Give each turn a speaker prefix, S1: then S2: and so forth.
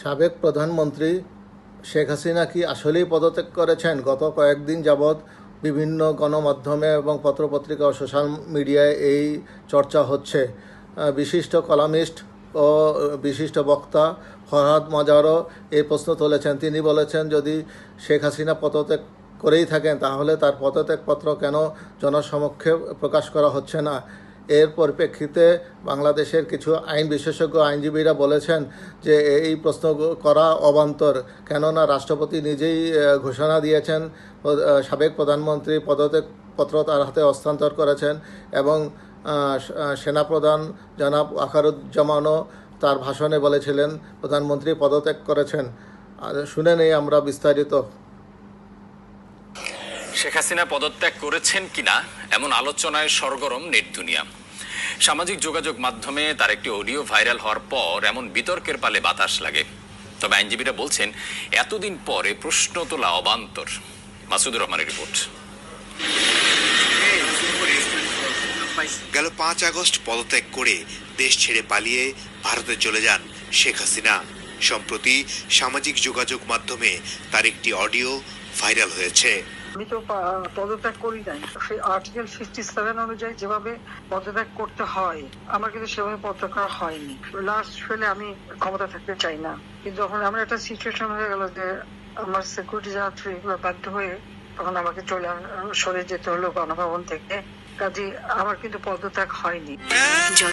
S1: সাবেক প্রধানমন্ত্রী শেখ হাসিনা কি আসলেই পদত্যাগ করেছেন? গত কয়েকদিন যাবৎ বিভিন্ন গণমাধ্যমে এবং পত্রপত্রিকা ও সোশ্যাল মিডিয়ায় এই চর্চা হচ্ছে। বিশিষ্ট কলামিস্ট ও বিশিষ্ট বক্তা ফরহাদ মাজারও এই প্রশ্ন তুলেছেন। তিনি বলেছেন, যদি শেখ হাসিনা পদত্যাগ করেই থাকেন, তাহলে তার পদত্যাগপত্র কেন জনসমক্ষে প্রকাশ করা হচ্ছে না? এর পরিপ্রেক্ষিতে বাংলাদেশের কিছু আইন বিশেষজ্ঞ আইনজীবীরা বলেছেন যে এই প্রশ্ন করা অবান্তর, কেননা রাষ্ট্রপতি নিজেই ঘোষণা দিয়েছেন সাবেক প্রধানমন্ত্রী পদত্যাগপত্র তার হাতে হস্তান্তর করেছেন এবং সেনাপ্রধান জনাব আখারুজ্জামানও তার ভাষণে বলেছিলেন, প্রধানমন্ত্রী পদত্যাগ করেছেন। শুনে নেই আমরা বিস্তারিত।
S2: শেখ হাসিনা পদত্যাগ করেছেন কিনা এমন আলোচনায় সরগরম নেট দুনিয়া। সামাজিক যোগাযোগ মাধ্যমে তার একটি অডিও ভাইরাল হওয়ার পর এমন বিতর্কের পালে বাতাস লাগে। তবে আইনজীবীরা বলছেন, এতদিন পরে প্রশ্ন তোলা অবান্তর। মাসুদুর রহমানের রিপোর্ট।
S3: গেল পাঁচ আগস্ট পদত্যাগ করে দেশ ছেড়ে পালিয়ে ভারতে চলে যান শেখ হাসিনা। সম্প্রতি সামাজিক যোগাযোগ মাধ্যমে তার একটি অডিও ভাইরাল হয়েছে।
S4: আমি তো পদত্যাগ করি নাই। সেই আর্টিকেল ফিফটি সেভেন অনুযায়ী যেভাবে পদত্যাগ করতে হয়, আমার কিন্তু সেভাবে পদত্যাগ করা হয়নি। লাস্ট ফেলে আমি ক্ষমতা থাকতে চাই না। কিন্তু যখন আমার একটা সিচুয়েশন হয়ে গেল যে আমার সিকিউরিটি যাত্রী বাধ্য হয়ে তখন আমাকে চলে সরে যেতে হলো গণভবন থেকে। কাজে আমার কিন্তু পদত্যাগ হয়নি।